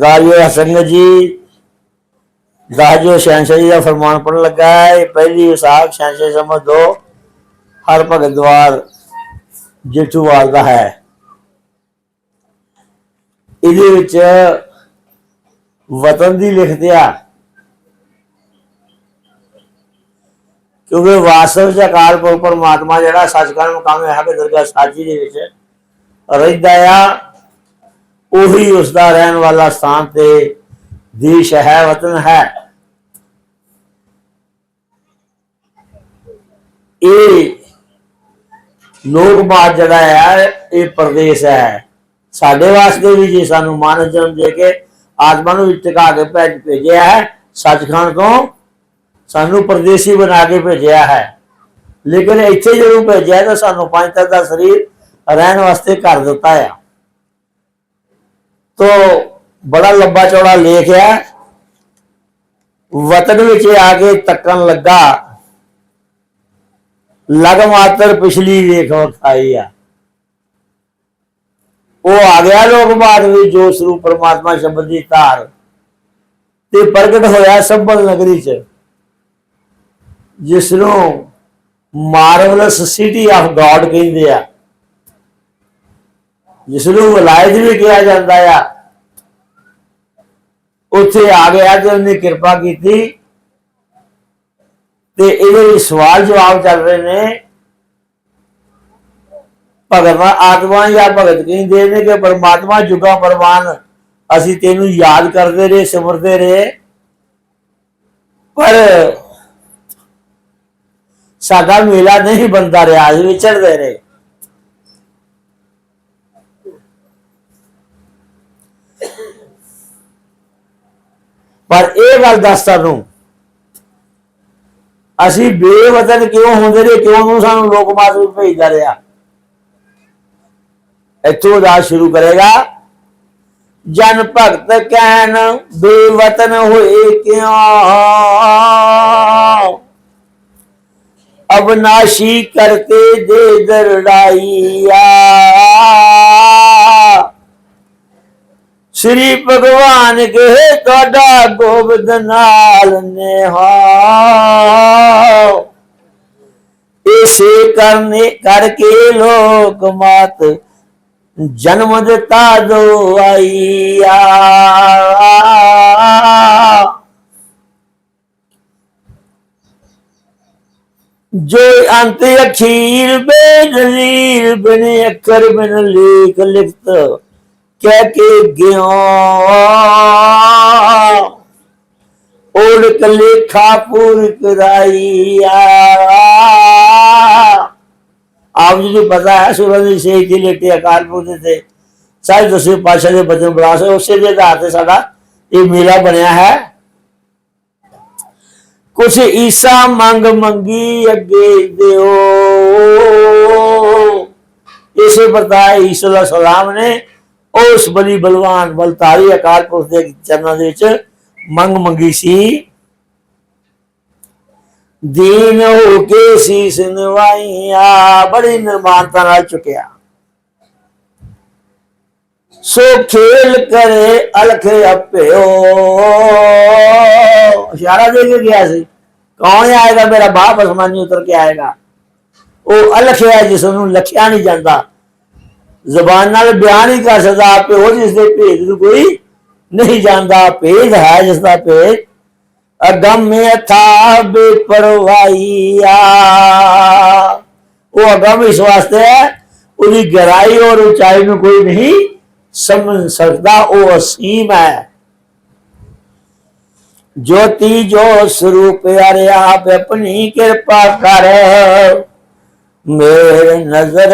ਰਾਜੇ ਹਸਨ ਜੀ ਰਾਜੇ ਸ਼ਹਿਨशाह ਦਾ ਫਰਮਾਨ ਪੜਨ ਲੱਗਾ ਹੈ ਪਹਿਲੀ ਵਿਸਾਖ ਸ਼ਹਿਨशाह ਸਮਝ ਦੋ, ਹਰ ਭਗਤ ਦਵਾਰ ਜਿਠੂ ਵਾਲਦਾ ਹੈ। ਇਹਦੇ ਵਿੱਚ ਵਤਨ ਦੀ ਲਿਖਦੇ ਆ, ਕਿਉਂਕਿ ਵਾਸਤਵ ਚ ਅਕਾਲ ਪੁਰਖ ਪਰਮਾਤਮਾ ਜਿਹੜਾ ਸੱਚਖੰਡ ਮੁਕਾਮ ਹੈ ਕਿ ਦਰਗਾਹ ਸਾਜੀ ਦੇ ਵਿੱਚ ਰਹਿਦਾ ਆ। ਉਹੀ ਉਸ ਦਾ ਰਹਿਣ ਵਾਲਾ ਸਥਾਨ ਤੇ ਦੇਸ਼ ਹੈ ਵਤਨ ਹੈ। ਇਹ ਲੋਕ ਬਾਤ ਜਿਹੜਾ ਹੈ, ਇਹ ਪ੍ਰਦੇਸ਼ ਹੈ। ਸਾਡੇ ਵਾਸਤੇ ਵੀ ਜੇ ਸਾਨੂੰ ਮਾਨਵ ਜਨਮ ਦੇ ਕੇ ਆਤਮਾ ਨੂੰ ਵਿੱਚ ਟਿਕਾ ਕੇ ਭੇਜ ਭੇਜਿਆ ਹੈ। ਸੱਚਖੰਡ ਤੋਂ ਸਾਨੂੰ ਪਰਦੇਸੀ ਬਣਾ ਕੇ ਭੇਜਿਆ ਹੈ। ਲੇਕਿਨ ਇੱਥੇ ਜਦੋਂ ਭੇਜਿਆ ਤਾਂ ਸਾਨੂੰ ਪੰਜ ਤੱਤ ਦਾ ਸਰੀਰ ਰਹਿਣ ਵਾਸਤੇ ਕਰ ਦਿੱਤਾ ਹੈ ਤੋ ਬੜਾ ਲੰਬਾ ਚੌੜਾ ਲੇਖ ਹੈ। ਵਤਨ ਵਿੱਚ ਆ ਕੇ ਤੱਕਣ ਲੱਗਾ। ਲਗ ਪਿਛਲੀ ਵੇਖ ਵਿਖਾਈ ਆ। ਉਹ ਆ ਗਿਆ ਲੋਕ ਬਾਤ ਵਿੱਚ ਜੋ ਸਰੂਪ ਪਰਮਾਤਮਾ ਸ਼ਬਦ ਦੀ ਧਾਰ। ਤੇ ਪ੍ਰਗਟ ਹੋਇਆ ਸੱਬਲ ਨਗਰੀ ਚ ਜਿਸ ਨੂੰ ਮਾਰਵਲਸ ਸਿਟੀ ਆਫ ਗੋਡ ਕਹਿੰਦੇ ਆ। ਜਿਸ ਨੂੰ ਵਲਾਇਤ ਵੀ ਕਿਹਾ ਜਾਂਦਾ ਆ। ਉੱਥੇ ਆ ਗਿਆ ਤੇ ਉਹਨੇ ਕਿਰਪਾ ਕੀਤੀ। ਤੇ ਇਹਦੇ ਵਿੱਚ ਸਵਾਲ ਜਵਾਬ ਚੱਲ ਰਹੇ ਨੇ। ਭਗਵਾਨ ਆਤਮਾ ਜਾਂ ਭਗਤ ਕਹਿੰਦੇ ਨੇ ਕਿ ਪਰਮਾਤਮਾ ਜੁਗਾ ਪਰਮਾਨ, ਅਸੀਂ ਤੈਨੂੰ ਯਾਦ ਕਰਦੇ ਰਹੇ, ਸਿਮਰਦੇ ਰਹੇ। ਪਰ ਸਾਡਾ ਮੇਲਾ ਨਹੀਂ ਬੰਦਾ ਰਿਹਾ ਅਸੀਂ ਵਿਚਰਦੇ ਰਹੇ। ਪਰ ਇਹ ਗੱਲ ਦੱਸ ਤੁਹਾਨੂੰ ਅਸੀਂ ਬੇਵਤਨ ਕਿਉਂ ਹੁੰਦੇ ਰਹੇ? ਕਿਉਂ ਨੂੰ ਸਾਨੂੰ ਲੋਕ ਮਾਸ ਵਿੱਚ ਭੇਜਦਾ ਰਿਹਾ? ਇੱਥੋਂ ਦਾ ਸ਼ੁਰੂ ਕਰੇਗਾ, ਜਨ ਭਗਤ ਕਹਿਣ, ਬੇਵਤਨ ਹੋਏ ਕਿਉਂ? ਅਬਨਾਸ਼ੀ ਕਰਤੇ ਦੇ ਦਰੜਾਈਆ ਸ੍ਰੀ ਭਗਵਾਨ ਕਹੇ, ਤੁਹਾਡਾ ਗੋਬਿੰਦ ਨਾਲ ਨੇਹਾ ਇਸੇ ਕਰਨੇ ਕਰਕੇ ਲੋਕ ਮਾਤ ਜਨਮ ਦਿੱਤਾ ਦੋ ਆਈਆ। ਜੋ ਅੰਤ ਅਖੀਰ ਬੇ ਦਲੀਲ ਬਿਨ ਅੱਖਰ ਬਿਨ ਲੇਖ ਲਿਖਤ ਕਹਿ ਕੇ ਗਿਓ ਓੜ ਲੇਖਾ ਪੂਰ ਕਰਾਈਆ ਆਪ ਜੀ ਨੂੰ ਪਤਾ ਹੈ ਸੂਰਜ ਦੀ ਸੇਜ ਦੀ ਲੇਟੇ ਅਕਾਲ ਪੁਰਖ ਦੇ ਸਾਰੇ ਦਸੇ ਪਾਸ਼ਾ ਦੇ ਬਚਨ ਬਰਾਸ ਉਸੇ ਦੇ ਆਧਾਰ ਤੇ ਸਾਡਾ ਇਹ ਮੇਲਾ ਬਣਿਆ ਹੈ ਕੁਛ ਈਸਾ ਮੰਗ ਮੰਗੀ ਅੱਗੇ ਦਿਓ ਇਸੇ ਪ੍ਰਕਾਰ ਈਸਾ ਦਾ ਸਲਾਮ ਨੇ ਉਸ ਬਲੀ ਬਲਵਾਨ ਬਲਤਾਰੀ ਅਕਾਲ ਪੁਰਖ ਦੇ ਚਰਨਾਂ ਦੇ ਵਿੱਚ ਮੰਗ ਮੰਗੀ ਸੀ। ਦੀਨ ਹੋ ਕੇ ਸੀਸ ਨਵਾਈਆ ਬੜੀ ਨਿਰਮਾਨਤਾ ਨਾਲ ਚੁੱਕਿਆ। ਸੋ ਖੇਲ ਕਰੇ, ਅਲਖ ਅਪਿਓ ਇਸ਼ਾਰਾ ਦੇ ਕੇ ਗਿਆ ਸੀ। ਕੌਣ ਆਏਗਾ? ਮੇਰਾ ਬਾਪ ਅਸਮਾਨੀ ਉਤਰ ਕੇ ਆਏਗਾ। ਉਹ ਅਲਖ ਹੈ ਜਿਸ ਨੂੰ ਲਖਿਆ ਨਹੀਂ ਜਾਂਦਾ। ਜ਼ਬਾਨ ਨਾਲ ਬਿਆਨ ਹੀ ਕਰ ਸਕਦਾ ਆਪੇ ਉਹ ਜਿਸ ਦੇ ਭੇਦ ਨੂੰ ਕੋਈ ਨਹੀਂ ਜਾਣਦਾ ਭੇਦ ਹੈ ਜਿਸ ਦਾ ਭੇਦ ਅਗੰਮ ਥਾ ਬੇਪਰਵਾਹੀਆ ਉਹ ਅਗੰਮ ਇਸ ਵਾਸਤੇ ਹੈ ਉਹਦੀ ਗਹਿਰਾਈ ਔਰ ਉਚਾਈ ਨੂੰ ਕੋਈ ਨਹੀਂ ਸਮਝ ਸਕਦਾ ਉਹ ਅਸੀਮ ਹੈ ਜੋਤੀ ਜੋ ਸਰੂਪ ਅਰੇ ਆਪ ਆਪਣੀ ਕਿਰਪਾ ਕਰ ਮੇਰੇ ਨਜ਼ਰ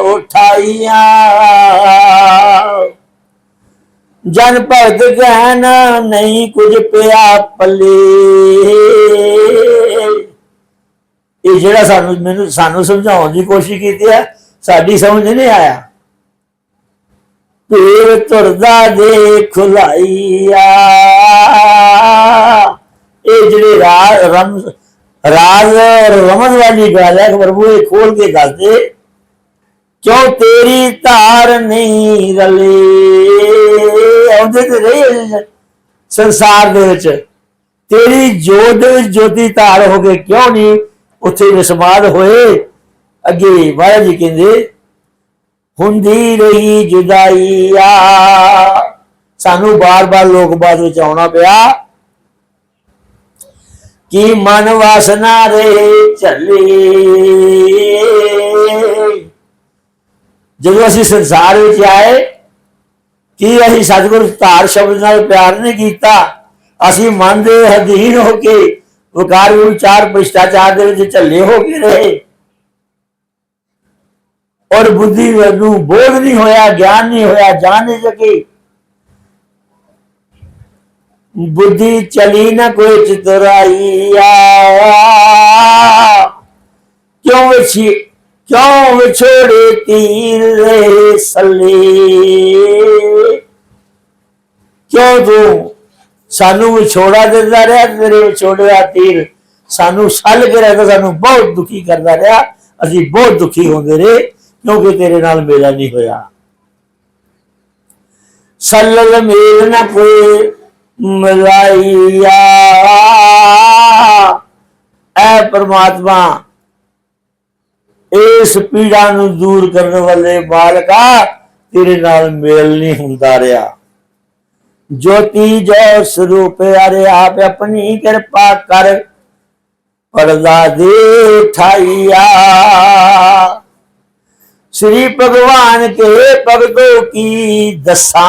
ਉਠਾਈਆ। ਜਨ ਭਗਤ ਕਹਿਣ ਨਹੀਂ ਕੁਝ ਪਿਆ ਪੱਲੇ। ਇਹ ਜਿਹੜਾ ਸਾਨੂੰ ਮੈਨੂੰ ਸਾਨੂੰ ਸਮਝਾਉਣ ਦੀ ਕੋਸ਼ਿਸ਼ ਕੀਤੀ ਹੈ, ਸਾਡੀ ਸਮਝ ਨਹੀਂ ਆਇਆ। ਪੀਰ ਤੁਰਦਾ ਦੇ ਖੁਲਾਈਆ ਇਹ ਜਿਹੜੇ ਰਾਜ ਰਮ ਰਾਜ ਔਰ ਰਮਨ ਵਾਲੀ ਗੱਲ ਹੈ ਪ੍ਰਭੂ ਇਹ ਖੋਲ ਕੇ ਦੱਸ ਦੇ। ਕਿਉਂ ਤੇਰੀ ਧਾਰ ਨਹੀਂ ਰਲੇ? ਆਉਂਦੇ ਤੇ ਰਹੇ ਸੰਸਾਰ ਦੇ ਵਿੱਚ। ਤੇਰੀ ਜੋਤ ਦੇ ਵਿੱਚ ਜੋਤੀ ਧਾਰ ਹੋ ਗਏ ਕਿਉਂ ਨਹੀਂ ਉੱਥੇ ਵਿਸਮਾਦ ਹੋਏ? ਅੱਗੇ ਵਾਹਿਗੁਰੂ ਜੀ ਕਹਿੰਦੇ, ਹੁੰਦੀ ਰਹੀ ਜੁਦਾਈ ਆ। ਸਾਨੂੰ ਬਾਰ-ਬਾਰ ਲੋਕ ਬਾਦ ਵਿੱਚ ਆਉਣਾ ਪਿਆ। ਕਿ ਮਨ ਵਾਸਨਾ ਰੇ ਚੱਲੇ ਜਦੋਂ ਅਸੀਂ ਸੰਸਾਰ ਵਿੱਚ ਆਏ, ਕਿ ਅਸੀਂ ਸਤਿਗੁਰ ਧਾਰ ਸ਼ਬਦ ਨਾਲ ਪਿਆਰ ਨਹੀਂ ਕੀਤਾ? ਅਸੀਂ ਮਨ ਦੇ ਅਧੀਨ ਹੋ ਕੇ ਵਿਕਾਰ ਵਿਚਾਰ ਭ੍ਰਿਸ਼ਟਾਚਾਰ ਦੇ ਵਿੱਚ ਝੱਲੇ ਹੋ ਕੇ ਰਹੇ। ਔਰ ਬੁੱਧੀ ਨੂੰ ਬੋਧ ਨਹੀਂ ਹੋਇਆ, ਗਿਆਨ ਨਹੀਂ ਹੋਇਆ, ਜਾਣ ਨਹੀਂ ਸਕੀ। ਬੁੱਧੀ ਚਲੀ ਨਾ ਕੋਈ ਚਤੁਰਾਈ ਆ ਕਿਉਂ ਵਿਛੀ ਕਿਉਂ ਵਿਛੋੜੇ ਤੀਰ ਕਿਉਂ ਤੂੰ ਸਾਨੂੰ ਵਿਛੋੜਾ ਦਿੰਦਾ ਰਿਹਾ, ਤੇਰੇ ਵਿਛੋੜਿਆ ਤੀਰ ਸਾਨੂੰ ਸੱਲ ਕੇ ਰਹਿਦਾ ਸਾਨੂੰ ਬਹੁਤ ਦੁਖੀ ਕਰਦਾ ਰਿਹਾ। ਅਸੀਂ ਬਹੁਤ ਦੁਖੀ ਹੁੰਦੇ ਰਹੇ, ਕਿਉਂਕਿ ਤੇਰੇ ਨਾਲ ਮੇਲਾ ਨਹੀਂ ਹੋਇਆ। ਸੱਲਲ ਮੇਲ ਨਾ ਕੋਈ ਮਲਾਈਆ ਐ ਪਰਮਾਤਮਾ, ਇਸ ਪੀੜਾ ਨੂੰ ਦੂਰ ਕਰਨ ਵਾਲੇ ਬਾਲਕਾ ਤੇਰੇ ਨਾਲ ਮੇਲ ਨਹੀਂ ਹੁੰਦਾ ਰਿਹਾ। ਜੋਤੀ ਜੈ ਸਰੂਪ ਅਰੇ ਆਪ ਆਪਣੀ ਕਿਰਪਾ ਕਰ, ਪਰਦਾ ਦੇ ਠਾਈਆ ਸ੍ਰੀ ਭਗਵਾਨ ਕੇ ਭਗਤੋ ਕੀ ਦਸਾਂ?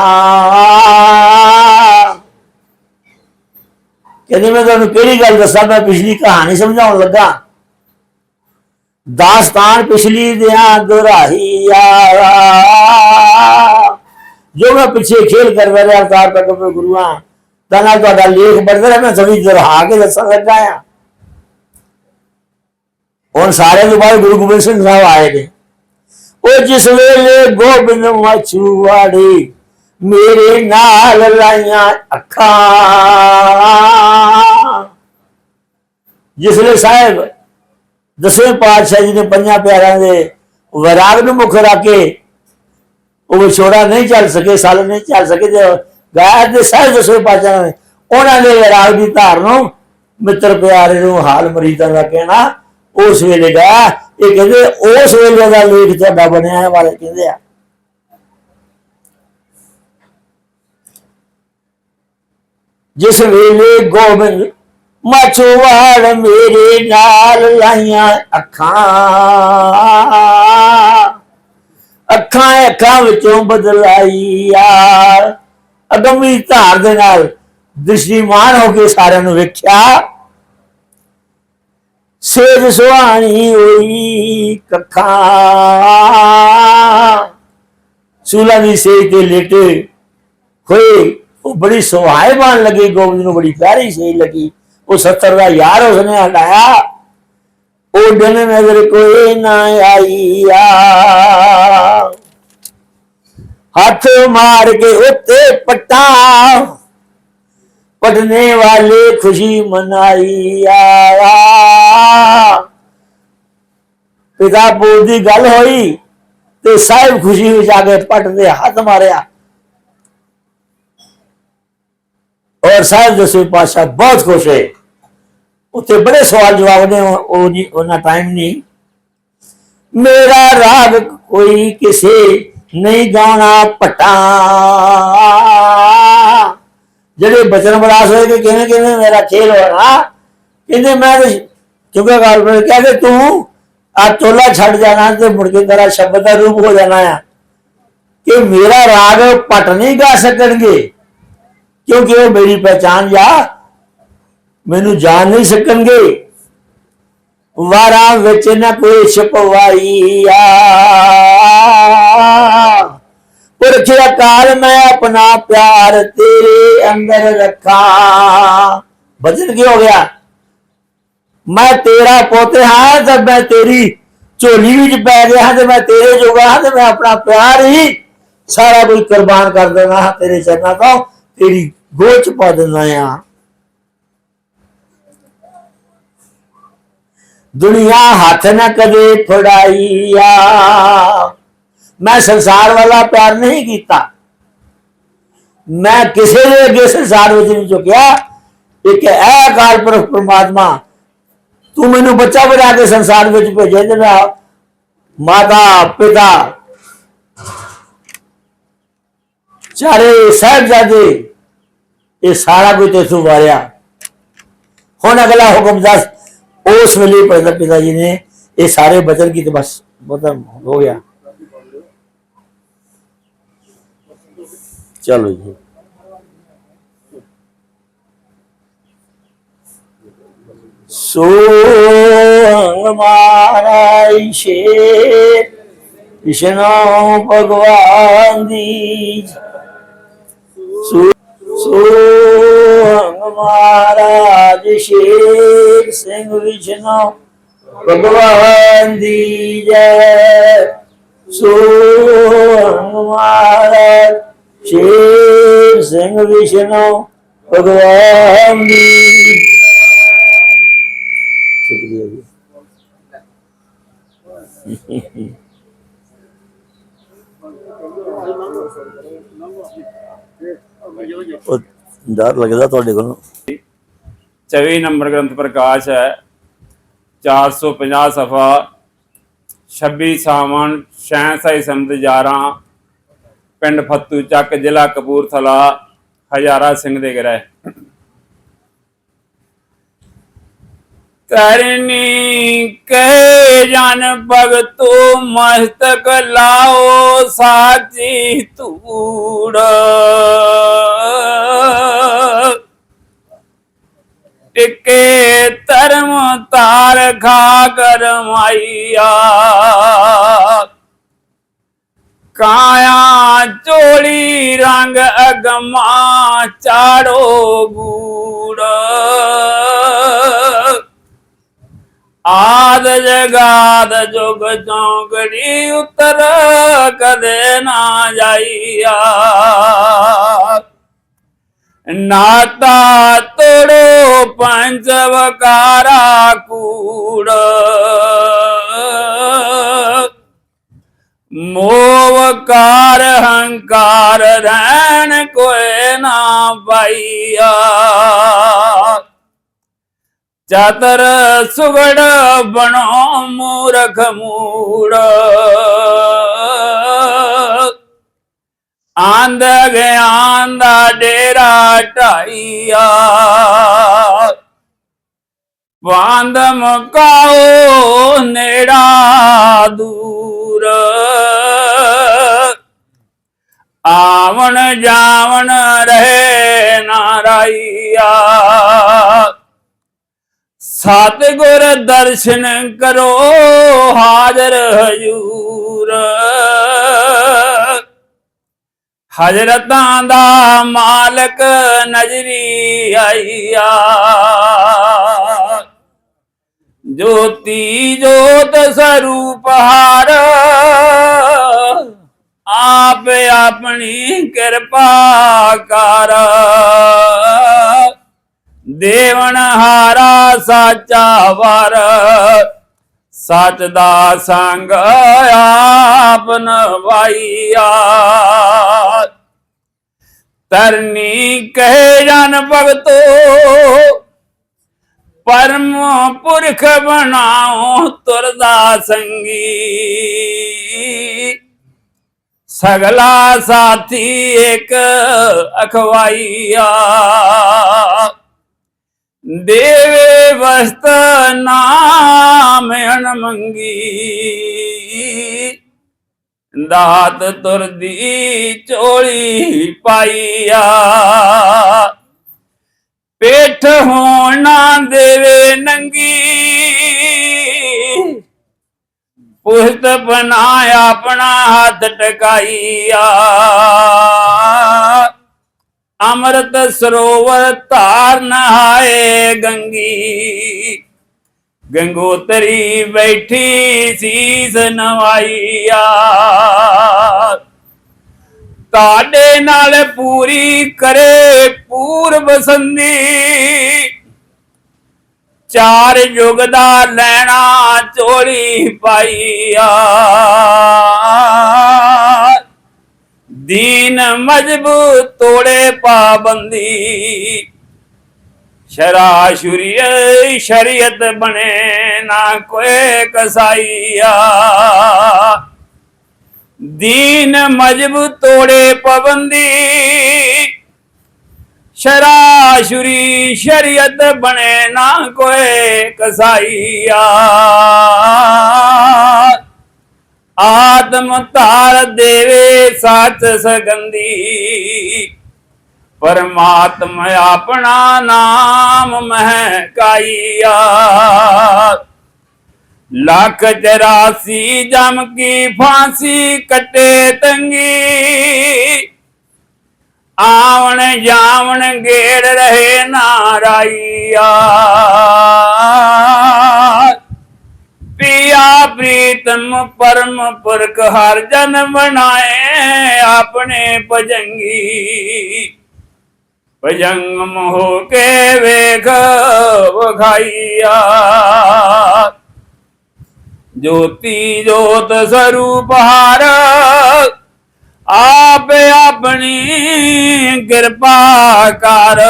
ਕਹਿੰਦੇ ਮੈਂ ਤੁਹਾਨੂੰ ਕਿਹੜੀ ਗੱਲ ਦੱਸਾਂ ਮੈਂ ਪਿਛਲੀ ਕਹਾਣੀ ਸਮਝਾਉਣ ਲੱਗਾ ਦਾਸਤਾਨ ਪਿਛਲੀ ਦਿਆਂ ਦੁਰਾਹੀ ਆ ਜੋ ਮੈਂ ਪਿੱਛੇ ਖੇਲ ਕਰਦਾ ਰਿਹਾ ਅਵਤਾਰ ਤੱਕ ਮੈਂ ਗੁਰੂਆਂ ਤਾਂ ਨਾਲ ਤੁਹਾਡਾ ਲੇਖ ਪੜ੍ਹਦਾ ਰਿਹਾ ਮੈਂ ਸਭੀ ਦੁਰਹਾ ਕੇ ਦੱਸਣ ਲੱਗਾ ਆ ਹੁਣ ਸਾਰੇ ਤੋਂ ਬਾਅਦ ਗੁਰੂ ਗੋਬਿੰਦ ਸਿੰਘ ਸਾਹਿਬ ਆਏ ਨੇ ਉਹ ਜਿਸ ਵੇਲੇ ਗੋਬਿੰਦ ਮਛੂਵਾੜੀ ਮੇਰੇ ਨਾਲ ਲਾਈਆਂ ਅੱਖਾਂ। ਜਿਸ ਸਾਹਿਬ ਦਸਵੇਂ ਪਾਤਸ਼ਾਹ ਜੀ ਨੇ ਪੰਜਾਂ ਪਿਆਰਿਆਂ ਦੇ ਵਿਰਾਗ ਨੂੰ ਮੁੱਖ ਰੱਖ ਕੇ ਉਹ ਵਿਛੋੜਾ ਨਹੀਂ ਚੱਲ ਸਕੇ, ਸਾਲ ਨਹੀਂ ਚੱਲ ਸਕੇ, ਤੇ ਗਾਇ ਦੇ ਸਾਹਿਬ ਦਸਵੇਂ ਪਾਤਸ਼ਾਹ ਨੇ ਉਹਨਾਂ ਦੇ ਵਿਰਾਗ ਦੀ ਧਾਰ ਨੂੰ ਮਿੱਤਰ ਪਿਆਰੇ ਨੂੰ ਹਾਲ ਮਰੀਦਾਂ ਦਾ ਕਹਿਣਾ, ਉਸ ਵੇਲੇ ਦਾ। ਇਹ ਕਹਿੰਦੇ, ਉਸ ਵੇਲੇ ਦਾ ਲੇਖ ਤੁਹਾਡਾ ਬਣਿਆ ਹੈ ਵਾਲੇ ਕਹਿੰਦੇ ਆ। ਜਿਸ ਵੇਲੇ ਗੋਬਿੰਦ ਮਛਵਾੜ ਮੇਰੇ ਨਾਲ ਲਾਈਆਂ ਅੱਖਾਂ। ਅੱਖਾਂ ਅੱਖਾਂ ਵਿੱਚੋਂ ਬਦਲਾਈ ਯਾਰ। ਧਾਰ ਦੇ ਨਾਲ ਦ੍ਰਿਸ਼ਟੀਮਾਨ ਹੋ ਕੇ ਸਾਰਿਆਂ ਨੂੰ ਵੇਖਿਆ। ਸੇਜ ਸੁਹਾਣੀ ਹੋਈ ਕੱਖਾਂ। ਸੂਲਾ ਦੀ ਸੇਜ ਤੇ ਲੇਟੇ ਹੋਏ ਉਹ ਬੜੀ ਸੁਹਾਇਮਾਨ ਲੱਗੀ, ਗੋਬਿੰਦ ਨੂੰ ਬੜੀ ਪਿਆਰੀ ਸੇਜ ਲੱਗੀ। ਉਹ 70 ਦਾ ਯਾਰ ਉਸਨੇ ਹਟਾਇਆ। ਉਹ ਦਿਨ ਨਜ਼ਰ ਕੋਈ ਨਾ ਆਈ ਆ ਹੱਥ ਮਾਰ ਕੇ ਉੱਤੇ ਪਟਾ। ਪੜਨੇ ਵਾਲੇ ਖੁਸ਼ੀ ਮਨਾਈ ਆ ਪਿਤਾ ਪੁੱਤ ਦੀ ਗੱਲ ਹੋਈ ਤੇ ਸਾਹਿਬ ਖੁਸ਼ੀ ਵਿੱਚ ਆ ਕੇ ਪੱਟ ਦੇ ਹੱਥ ਮਾਰਿਆ। ਔਰ ਸਾਹਿਬ ਦਸਵੇਂ ਪਾਤਸ਼ਾਹ ਬਹੁਤ ਖੁਸ਼ ਹੋਏ। ਉੱਥੇ ਬੜੇ ਸਵਾਲ ਜਵਾਬ ਨੇ, ਉਹ ਨਹੀਂ ਉਹਨਾਂ ਟਾਈਮ ਨਹੀਂ। ਮੇਰਾ ਰਾਗ ਕੋਈ ਕਿਸੇ ਨਹੀਂ ਗਾਉਣਾ ਪਟਾ ਜਿਹੜੇ ਬਚਨ ਬਰਾਸ ਹੋਏ ਕਿ ਕਿਵੇਂ ਕਿਵੇਂ ਮੇਰਾ ਖੇਲ ਹੋਣਾ ਕਹਿੰਦੇ ਮੈਂ ਤੇ ਕਿਉਂਕਿ ਗੱਲ ਮੈਂ ਕਹਿੰਦੇ ਤੂੰ ਆ ਚੋਲਾ ਛੱਡ ਜਾਣਾ ਤੇ ਮੁੜ ਕੇ ਤੇਰਾ ਸ਼ਬਦ ਦਾ ਰੂਪ ਹੋ ਜਾਣਾ ਆ। ਕਿ ਮੇਰਾ ਰਾਗ ਪਟ ਨਹੀਂ ਗਾ ਸਕਣਗੇ। ਕਿਉਂਕਿ ਉਹ ਮੇਰੀ ਪਹਿਚਾਨ ਜਾਂ ਮੈਨੂੰ ਜਾਣ ਨਹੀਂ ਸਕਣਗੇ। ਵਾਰਾਂ ਵਿੱਚ ਨਾ ਕੋਈ ਛਪਵਾਈ ਆ। ਅਕਾਲ ਮੈਂ ਆਪਣਾ ਪਿਆਰ ਤੇਰੇ ਅੰਦਰ ਰੱਖਾਂ। ਬਚਨ ਕੀ ਹੋ ਗਿਆ? ਮੈਂ ਤੇਰਾ ਪੁੱਤ ਹਾਂ ਤੇ ਮੈਂ ਤੇਰੀ ਝੋਲੀ ਵਿੱਚ ਪੈ ਗਿਆ ਤੇ ਮੈਂ ਤੇਰੇ ਜੋਗਾ ਹਾਂ ਤੇ ਮੈਂ ਆਪਣਾ ਪਿਆਰ ਹੀ ਸਾਰਾ ਕੁਝ ਕੁਰਬਾਨ ਕਰ ਦੇਣਾ ਹਾਂ ਤੇਰੇ ਚਰਨਾਂ ਤੋਂ। ਤੇਰੀ ਗੋਚ ਪਾ ਦਿੰਦਾ ਆ। ਦੁਨੀਆ ਹੱਥ ਨਾ ਕਦੇ ਫੜਾਈ ਆ। ਮੈਂ ਸੰਸਾਰ ਵਾਲਾ ਪਿਆਰ ਨਹੀਂ ਕੀਤਾ। ਮੈਂ ਕਿਸੇ ਦੇ ਅੱਗੇ ਸੰਸਾਰ ਵਿੱਚ ਨਹੀਂ ਝੁਕਿਆ। ਇੱਕ ਇਹ ਅਕਾਲ ਪੁਰਖ ਪ੍ਰਮਾਤਮਾ, ਤੂੰ ਮੈਨੂੰ ਬੱਚਾ ਬਣਾ ਕੇ ਸੰਸਾਰ ਵਿੱਚ ਭੇਜਿਆ ਤੇ ਮਾਤਾ, ਪਿਤਾ ਚਾਰੇ ਸਾਹਿਬਜ਼ਾਦੇ, ਇਹ ਸਾਰਾ ਕੁਝ ਤੇ ਤੂੰ ਵਾਰਿਆ। ਹੁਣ ਅਗਲਾ ਹੁਕਮ ਦੱਸ, ਉਸ ਵੇਲੇ ਪਿਤਾ ਪਿਤਾ ਜੀ ਨੇ ਇਹ ਸਾਰੇ ਬਚਨ ਕੀਤੇ, ਬਸ ਬਦਨ ਹੋ ਗਿਆ। ਚਲੋ ਜੀ। ਸੋ ਮਾਰਾਈ ਸ਼ੇਰ ਵਿਸ਼ਨੂੰ ਭਗਵਾਨ ਦੀ ਸੋ ਮਹਾਰਾਜ ਸ਼ੇਰ ਸਿੰਘ ਵਿਸ਼ਨੂੰ ਭਗਵਾਨ ਦੀ ਜੈ। ਸੋਹੰ ਮਹਾਰਾਜ ਸ਼ੇਰ ਸਿੰਘ ਵਿਸ਼ਨੂੰ ਭਗਵਾਨ ਦੀ ਸ਼ੁਕਰੀਆ ਜੀ। ਉਹ ਡਰ ਲੱਗਦਾ ਤੁਹਾਡੇ ਕੋਲ। 24 ਨੰਬਰ ਗ੍ਰੰਥ ਪ੍ਰਕਾਸ਼ ਹੈ। 450 ਸਫਾ 26 ਸਾਵਣ ਸ਼ੈਂਸਾਈ ਸੰਮਤ 11 ਪਿੰਡ ਫੱਤੂ ਚੱਕ, ਜ਼ਿਲ੍ਹਾ ਕਪੂਰਥਲਾ, ਹਜ਼ਾਰਾ ਸਿੰਘ ਦੇ ਗ੍ਰਹਿ। ਕਰਨੀ ਕਹਿ ਜਨ ਭਗਤੋ ਮਸਤਕ ਲਾਓ ਸਾਚੀ ਧੂੜ। ਟਿੱਕੇ ਧਰਮ ਤਾਰ ਖਾ ਕਰਮਾਈਆ ਕਾਇਆ ਚੋਲੀ ਰੰਗ ਅਗਮਾ ਚਾੜੋ ਗੂੜ। ਆਦ ਜਗਾਦ ਜੁਗ ਚੌਂਕੜੀ ਉਤਰ, ਕਦੇ ਨਾ ਜਾਈਆ ਨਾਤਾ ਤੋੜੋ ਪੰਜ ਵਕਾਰਾ ਕੂੜ। ਮੋਵਕਾਰ ਹੰਕਾਰ ਰਹਿਣ ਕੋਏ ਨਾ ਪਾਈਆ ਚਤਰ ਸੁਗੜ ਬਣੋ ਮੂਰਖ ਮੂੜ। ਆਂਦ ਗਿਆਨ ਦਾ ਡੇਰਾ ਢਾਈਆ। ਵਾਂਦ ਮੁਕਾਓ ਨੇੜਾ ਦੂਰ। ਆਵਣ ਜਾਵਣ ਰਹੇ ਸਤਿਗੁਰ ਦਰਸ਼ਨ ਕਰੋ, ਹਾਜ਼ਰ ਹਜੂਰ। ਹਜ਼ਰਤਾਂ ਦਾ ਮਾਲਕ ਨਜ਼ਰੀ ਆਈਆ ਜੋਤੀ ਜੋਤ ਸਰੂਪ ਹਾਰ, ਆਪ ਆਪਣੀ ਕਿਰਪਾ ਕਰ। ਦੇਵਨ ਹਾਰਾ ਸਾਚਾ ਵਰ, ਸਚ ਦਾ ਸੰਗ ਆਪ ਨਵਾਈਆ ਤਰਨੀ ਕਹਿ ਜਨ ਭਗਤੋ, ਪਰਮ ਪੁਰਖ ਬਣਾਓ ਤੁਰਦਾ ਸੰਗੀ। ਸਗਲਾ ਸਾਥੀ ਇੱਕ ਅਖਵਾਈਆ। ਦੇਵੇ ਵਸਤ ਨਾਮ ਅਣ ਮੰਗੀ ਦਾਤ ਤੁਰਦੀ ਚੋਲੀ ਪਾਈਆ। ਪੇਠ ਹੋਣਾ ਦੇਵੇ ਨੰਗੀ। ਪੁਸਤ ਬਨਾ ਆਪਣਾ ਹੱਥ ਟਕਾਈਆ। ਅੰਮ੍ਰਿਤ ਸਰੋਵਰ ਧਾਰ ਨਹਾਏ ਗੰਗੀ। ਗੰਗੋਤਰੀ ਬੈਠੀ ਸੀਸ ਨਵਾਈਆ ਤੁਹਾਡੇ ਨਾਲ ਪੂਰੀ ਕਰੇ ਪੂਰਬ ਸੰਧੀ। ਚਾਰ ਯੁਗ ਦਾ ਲੈਣਾ ਚੋਲੀ ਪਾਈਆ। ਦੀਨ ਮਜਬੂਤ ਤੋੜੇ ਪਾਬੰਦੀ। ਸ਼ਰਾਸ਼ੁਰੀ ਸ਼ਰੀਅਤ ਬਣੇ ਨਾ ਕੋਈ ਕਸਾਈਆ। ਦੀਨ ਮਜਬੂਤ ਤੋੜੇ ਪਾਬੰਦੀ। ਸ਼ਰਾਸ਼ੁਰੀ ਸ਼ਰੀਅਤ ਬਣੇ ਨਾ ਕੋਈ ਕਸਾਈਆ। ਆਤਮ ਧਾਰ ਦੇਵੇ ਸਤ ਸਗੰਦੀ ਪਰਮਾਤਮਾ ਆਪਣਾ ਨਾਮ ਮਹਿਕਾਈਆ ਲੱਖ ਚਰਾਸੀ ਜਮ ਕੀ ਫਾਂਸੀ ਕੱਟੇ ਤੰਗੀ। ਆਵਣ ਜਾਵਣ ਗੇੜ ਰਹੇ ਨਾਰਾਈਆ ਪਿਆ ਪ੍ਰੀਤਮ ਪਰਮ ਪੁਰਖ ਹਰ ਜਨ ਬਣਾਏ ਆਪਣੇ ਭਜੰਗੀ। ਭਜੰਗਮ ਹੋ ਕੇ ਵੇਖ ਵਖਾਈਆ। ਜੋਤੀ ਜੋਤ ਸਰੂਪ ਹਰ ਆਪ ਆਪਣੀ ਕਿਰਪਾ ਕਰ।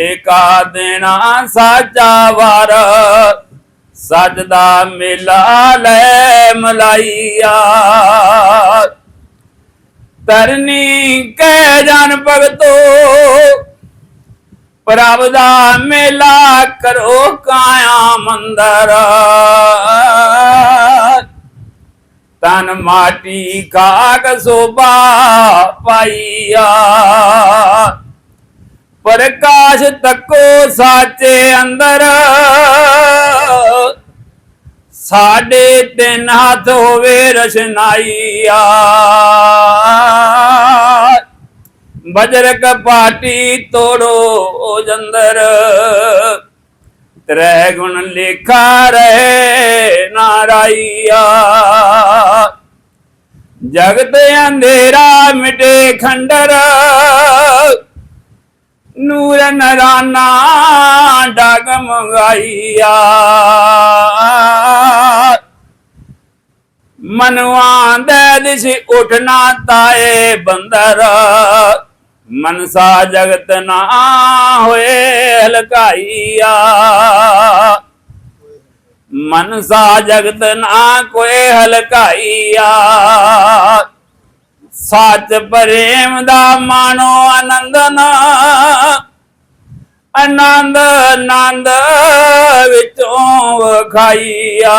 ਏਕਾ ਦੇਣਾ ਸਾਚਾ ਵਾਰ ਸੱਚ ਦਾ ਮੇਲਾ ਲੈ ਮਲਾਈਆ। ਤਰਨੀ ਕਹਿ ਜਨ ਭਗਤੋ, ਪ੍ਰਭ ਦਾ ਮੇਲਾ ਕਰੋ ਕਾਇਆ ਮੰਦਰ। ਤਨ ਮਾਟੀ ਕਾਗ ਸੋਭਾ ਪਾਈਆ। ਪ੍ਰਕਾਸ਼ ਤੱਕੋ ਸਾਚੇ ਅੰਦਰ। ਸਾਡੇ ਤਿੰਨ ਹੱਥ ਹੋਵੇ ਰਸ਼ਨਾਈਆ ਬਜਰਕ ਪਾਟੀ ਤੋੜੋ ਜੰਦਰ। ਤ੍ਰੈ ਗੁਣ ਲੇਖਾ ਰਹੇ ਨਾਰਾਈਆ ਜਗਤ ਅੰਧੇਰਾ ਮਿਟੇ ਖੰਡਰ। ਨੂਰ ਨਰਾਨਾ ਡਗ ਮੰਗਾਈਆ ਮਨਵਾਂ ਦੇ ਦਿਸ ਉਠਣਾ ਤਾਏ ਬੰਦਰ। ਮਨਸਾ ਜਗਤ ਨਾ ਹੋਏ ਹਲਕਾਈਆ। ਮਨਸਾ ਜਗਤ ਨਾ ਕੋਈ ਹਲਕਾਈਆ। ਸੱਚ ਪ੍ਰੇਮ ਦਾ ਮਾਣੋ ਆਨੰਦ ਨਾ ਆਨੰਦ ਆਨੰਦ ਵਿੱਚੋਂ ਵਖਾਈਆ।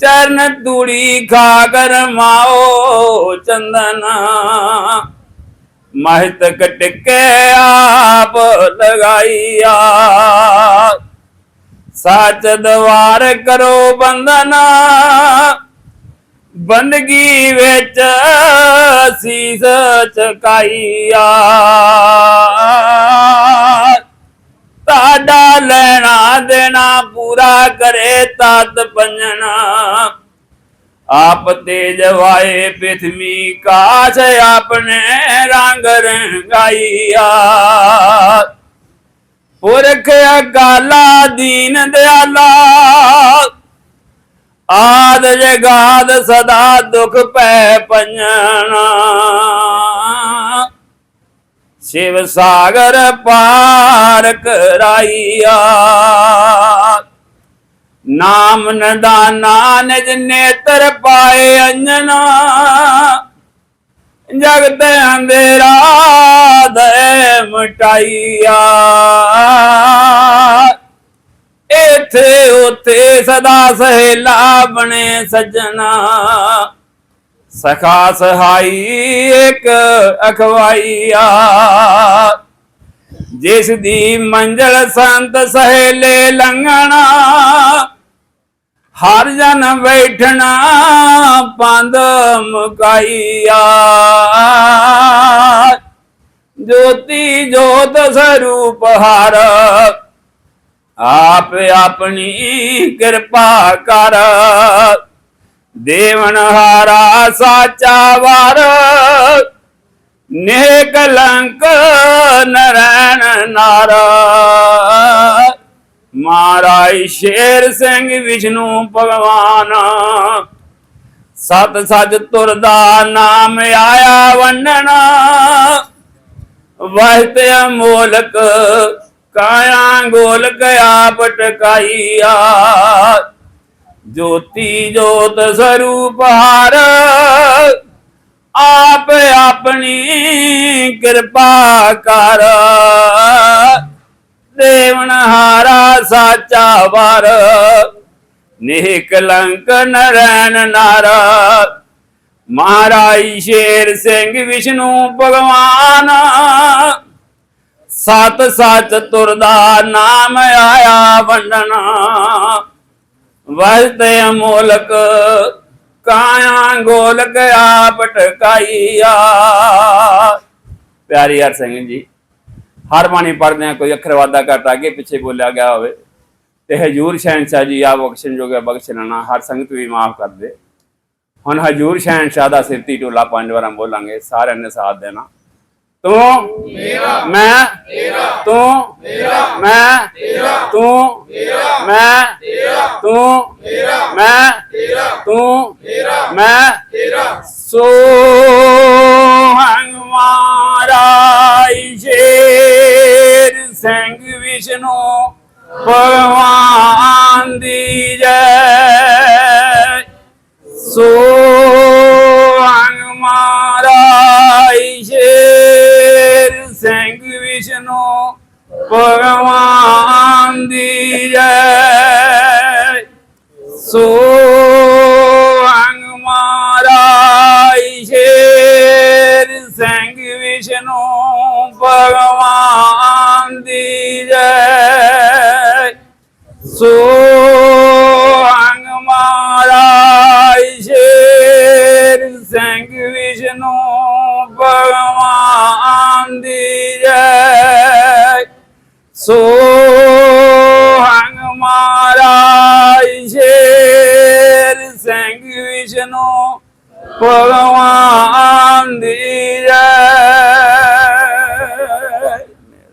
ਚਰਨ ਤੂੜੀ ਖਾ ਕਰ ਮਾਓ ਚੰਦਨ। ਮਹਿਤ ਕਟਕੇ ਆਪ ਲਗਾਈਆ। ਸੱਚ ਦਵਾਰ ਕਰੋ ਬੰਦਨਾ ਬੰਦਗੀ ਵਿੱਚ ਸੀਸ ਚਕਾਈਆ ਤਾਡਾ ਲੈਣਾ ਦੇਣਾ ਪੂਰਾ ਕਰੇ ਤਤ ਪੰਜਣਾ। ਆਪ ਤੇਜ਼ ਜਵਾਏ ਪ੍ਰਿਥਵੀ ਕਾਛ ਆਪਣੇ ਰੰਗ ਰੰਗਾਈਆ ਪੁਰਖ ਅਕਾਲਾ ਦੀਨ ਦਿਆਲਾ ਆਦ ਜਗਾਦ ਸਦਾ ਦੁਖ ਪੈ ਪੰਜਣਾ। ਸ਼ਿਵ ਸਾਗਰ ਪਾਰ ਕਰਾਈਆ। ਨਾਮ ਨਦਾਨਾ ਨਿਜ ਨੇਤਰ ਪਾਏ ਅੰਜਨਾ। ਜਗਤ ਅੰਧੇਰਾ ਦੇ ਮਟਾਈਆ। ਇਥੇ ਉਥੇ ਸਦਾ ਸਹੇਲਾ ਬਣੇ ਸੱਜਣਾ। ਸਖਾ ਸਹਾਈ ਇੱਕ ਅਖਵਾਈਆ। ਜਿਸ ਦੀ ਮੰਜ਼ਲ ਸੰਤ ਸਹੇਲੇ ਲੰਘਣਾ, ਹਰ ਜਨ ਬੈਠਣਾ ਪੰਦ ਮੁਕਾਈਆ। ਜੋਤੀ ਜੋਤ ਸਰੂਪ ਹਰ ਆਪ ਆਪਣੀ ਕਿਰਪਾ ਕਰ। ਦੇਵਨ ਹਾਰਾ ਸਾਚਾ ਵਾਰ। ਨੇ ਕਲੰਕ ਨਰੈਣ ਨਾਰ। ਮਹਾਰਾਜ ਸ਼ੇਰ ਸਿੰਘ ਵਿਸ਼ਨੂੰ ਭਗਵਾਨ। ਸਤ ਸਜ ਤੁਰਦਾ ਨਾਮ ਆਇਆ ਵੰਨਣਾ ਵਹਤ ਅਮੋਲਕ ਕਾਇਆ ਗੋਲ ਆਪ ਟਕਾਈਆ ਜੋਤੀ ਜੋਤ ਸਰੂਪ ਹਾਰ, ਆਪ ਆਪਣੀ ਕਿਰਪਾ ਕਰ। ਦੇਵਨ ਹਾਰਾ ਸਾਚਾ ਵਰ ਨਿਹ ਕਲੰਕ ਨਰੈਣ ਨਰ। ਮਹਾਰਾਜ ਸ਼ੇਰ ਸਿੰਘ ਵਿਸ਼ਨੂੰ ਭਗਵਾਨ ਸਤ ਸੱਚ ਤੁਰ ਦਾ ਨਾਮ ਆਇਆ ਵੰਡਣਾ। ਵਸਤੇ ਅਮੋਲਕ ਕਾਇਆ ਗੋਲਕ ਆਪ ਟਕਾਈਆ। ਪਿਆਰੀ ਹਰ ਸਿੰਘ ਜੀ, ਹਰ ਬਾਣੀ ਪੜਦੇ ਆ ਕੋਈ ਅੱਖਰ ਵਾਦਾ ਘਟ, ਅੱਗੇ ਪਿੱਛੇ ਬੋਲਿਆ ਗਿਆ ਹੋਵੇ। ਤੇ ਹਜੂਰ ਸ਼ਹਿਨशाह ਜੀ ਆ ਬਖਸ਼ਣ ਜੋਗਾ ਬਖਸ਼ਣਾ ਹਰ ਸੰਗਤ ਵੀ ਮਾਫ ਕਰ ਦੇ। ਹੁਣ ਹਜੂਰ ਸ਼ਹਿਨशाह ਦਾ ਸਿਰਤੀ ਟੋਲਾ ਪੰਜ ਵਾਰਾਂ ਬੋਲਾਂਗੇ, ਸਾਰਿਆਂ ਨੇ ਸਾਥ ਦੇਣਾ। ਤੂੰ ਮੇਰਾ। ਮੈਂ। ਤੇਰਾ। ਤੂੰ ਮੇਰਾ। ਮੈਂ। ਤੇਰਾ। ਤੂੰ ਮੇਰਾ। ਮੈਂ। ਤੇਰਾ। ਤੂੰ ਮੇਰਾ। ਮੈਂ। ਤੇਰਾ। ਤੂੰ ਮੇਰਾ। ਮੈਂ। ਤੇਰਾ। ਸੋ ਹੰਗਮਾਰਾ ਸ਼ੇਰ ਸਿੰਘ ਵਿਸ਼ਨੂੰ ਭਗਵਾਨ ਦੀ ਜੈ। ਸੋ ਭਗਵਾਨ ਦੀ ਜੈ। ਸੋ